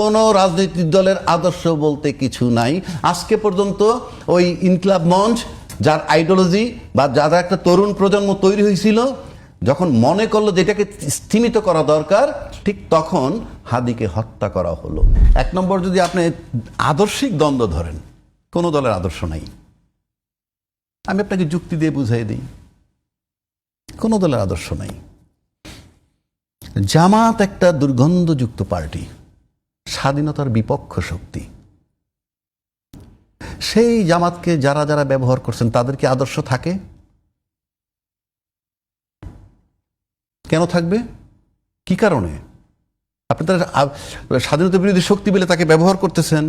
কোনো রাজনৈতিক দলের আদর্শ বলতে কিছু নাই। আজকে পর্যন্ত ওই ইনকলাব মঞ্চ, যার আইডিওলজি বা যারা একটা তরুণ প্রজন্ম তৈরি হয়েছিল, যখন মনে করল যেটাকে স্থিমিত করা দরকার, ঠিক তখন হাদিকে হত্যা করা হলো। এক নম্বর, যদি আপনি আদর্শিক দ্বন্দ্ব ধরেন, কোনো দলের আদর্শ নাই। আমি আপনাকে যুক্তি দিয়ে বুঝাই দিই, কোনো দলের আদর্শ নাই। জামাত একটা দুর্গন্ধযুক্ত পার্টি। স্বাধীনতার বিপক্ষ শক্তি। সেই জামাতকে যারা যারা ব্যবহার করছেন, তাদের কি আদর্শ থাকে? কেন থাকবে? কি কারণে? আপনি তার স্বাধীনতা বিরোধী শক্তি বলে তাকে ব্যবহার করতেছেন,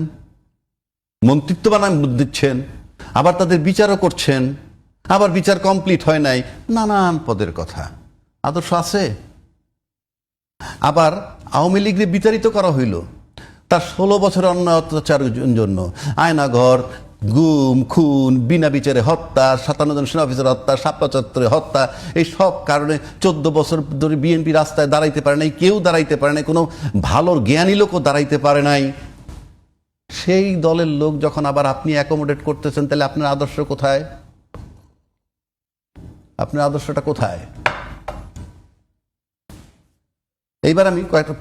মন্ত্রিত্ব বানান দিচ্ছেন, আবার তাদের বিচারও করছেন, আবার বিচার কমপ্লিট হয় নাই, নানান পদের কথা। আদর্শ আছে। আবার আওয়ামী লীগকে বিতাড়িত করা হইল। তার ষোলো বছর অন্যায় অত্যাচার জন্য। আয়নাঘর, গুম, খুন, বিনা বিচারে হত্যা, সাতান্ন জন সেনা অফিসার হত্যা সাপ্পা চত্বরে হত্যা, এই সব কারণে চোদ্দ বছর ধরে বিএনপি রাস্তায় দাঁড়াইতে পারে নাই, কেউ দাঁড়াইতে পারে নাই, কোনো ভালো জ্ঞানী লোকও দাঁড়াইতে পারে নাই। সেই দলের লোক যখন আবার আপনি অ্যাকোমোডেট করতেছেন, তাহলে আপনার আদর্শ কোথায়? আপনার আদর্শটা কোথায়? এইবার আমি কয়েকটা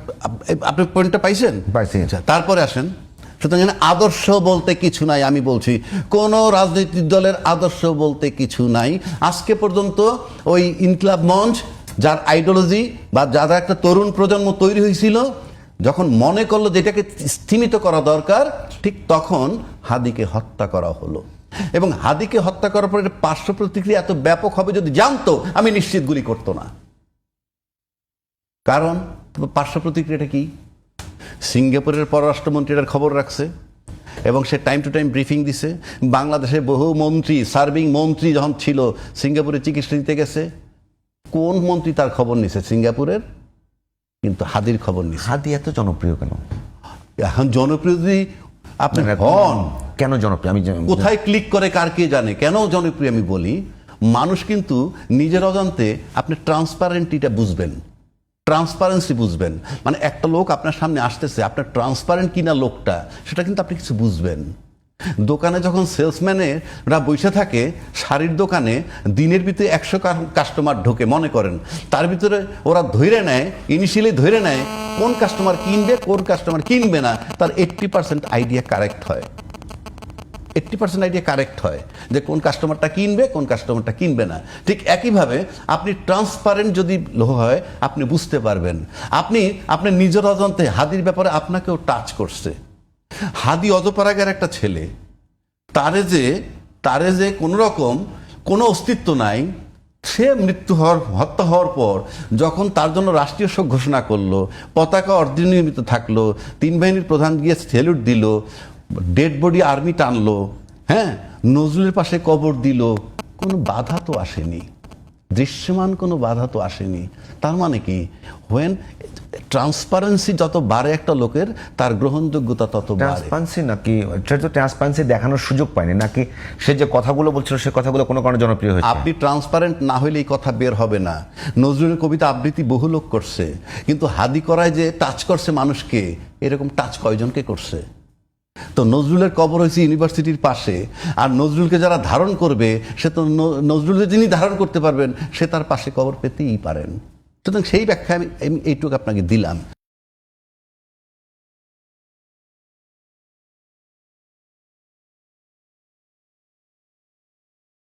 আপনি পয়েন্টটা পাইছেন? পাইছি। আচ্ছা, তারপরে আসেন। সুতরাং আদর্শ বলতে কিছু নাই আমি বলছি। কোন রাজনৈতিক দলের আদর্শ বলতে কিছু নাই। আজকে পর্যন্ত ওই ইনকলাব মঞ্চ যার আইডিওলজি বা যারা একটা তরুণ প্রজন্ম তৈরি হয়েছিল যখন মনে করল যেটাকে স্থিমিত করা দরকার ঠিক তখন হাদিকে হত্যা করা হলো। এবং হাদিকে হত্যা করার পরে পার্শ্ব প্রতিক্রিয়া এত ব্যাপক হবে যদি জানতো আমি নিশ্চিত গুলি করতো না। কারণ পার্শ্ব প্রতিক্রিয়াটা কি? সিঙ্গাপুরের পররাষ্ট্রমন্ত্রী এটার খবর রাখছে এবং সে টাইম টু টাইম ব্রিফিং দিছে। বাংলাদেশে বহু মন্ত্রী সার্ভিং মন্ত্রী যখন ছিল সিঙ্গাপুরে চিকিৎসা দিতে গেছে। কোন মন্ত্রী তার খবর নিছে? সিঙ্গাপুরের? কিন্তু হাদির খবর নিছে। হাদি এত জনপ্রিয় কেন? এখন জনপ্রিয় যদি আপনি হন। কেন জনপ্রিয়? আমি কোথায় ক্লিক করে কার কে জানে? কেন জনপ্রিয় আমি বলি মানুষ কিন্তু নিজের অজান্তে আপনি ট্রান্সপারেন্টিটা বুঝবেন। ট্রান্সপারেন্সি বুঝবেন। মানে একটা লোক আপনার সামনে আসতেছে, আপনার ট্রান্সপারেন্ট কিনা লোকটা, সেটা কিন্তু আপনি কিছু বুঝবেন। দোকানে যখন সেলসম্যানেরা বসে থাকে, শাড়ির দোকানে দিনের ভিতরে একশো কাস্টমার ঢোকে, মনে করেন। তার ভিতরে ওরা ধরে নেয় ইনিশিয়ালি ধরে নেয়, কোন কাস্টমার কিনবে, কোন কাস্টমার কিনবে না, তার এইট্টি পার্সেন্ট আইডিয়া কারেক্ট হয়। এইট্টি পার্সেন্ট আইডিয়া কারেক্ট হয় যে কোন কাস্টমারটা কিনবে, কোন কাস্টমারটা কিনবে না। ঠিক একইভাবে আপনি ট্রান্সপারেন্ট যদি হয়, আপনি বুঝতে পারবেন। আপনি আপনি নিজের অজান্তে হাদির ব্যাপারে আপনাকেও টাচ করছে। হাদি অজপাড়াগের একটা ছেলে, তারে যে তারে যে কোনো রকম কোনো অস্তিত্ব নাই, সে মৃত্যু হওয়ার, হত্যা হওয়ার পর যখন তার জন্য রাষ্ট্রীয় শোক ঘোষণা করল, পতাকা অর্ধনির্মিত থাকল, তিন বাহিনীর প্রধান গিয়ে স্যালুট দিল ডেড বডি আর্মি টানলো হ্যাঁ? নজরুলের পাশে কবর দিল। কোনো বাধা তো আসেনি। দৃশ্যমান কোনো বাধা তো আসেনি। তার মানে কি? হোয়েন ট্রান্সপারেন্সি যত বাড়ে একটা লোকের তার গ্রহণযোগ্যতা তত ট্রান্সপারেন্সি নাকি? সে তো ট্রান্সপারেন্সি দেখানোর সুযোগ পায়নি। নাকি সে যে কথাগুলো বলছিল সে কথাগুলো কোনো কারণে জনপ্রিয় হয়েছে? আপনি ট্রান্সপারেন্ট না হলে এই কথা বের হবে না। নজরুলের কবিতা আবৃত্তি বহু লোক করছে। কিন্তু হাদি করায় যে টাচ করছে মানুষকে এরকম টাচ কয়জনকে করছে? তো নজরুলের কবর হয়েছে ইউনিভার্সিটির পাশে। আর নজরুলকে যারা ধারণ করবে, সে তো নজরুলকে যিনি ধারণ করতে পারবেন, সে তার পাশে কবর পেতেই পারেন। সুতরাং সেই ব্যাখ্যা আমি এইটুকু আপনাকে দিলাম।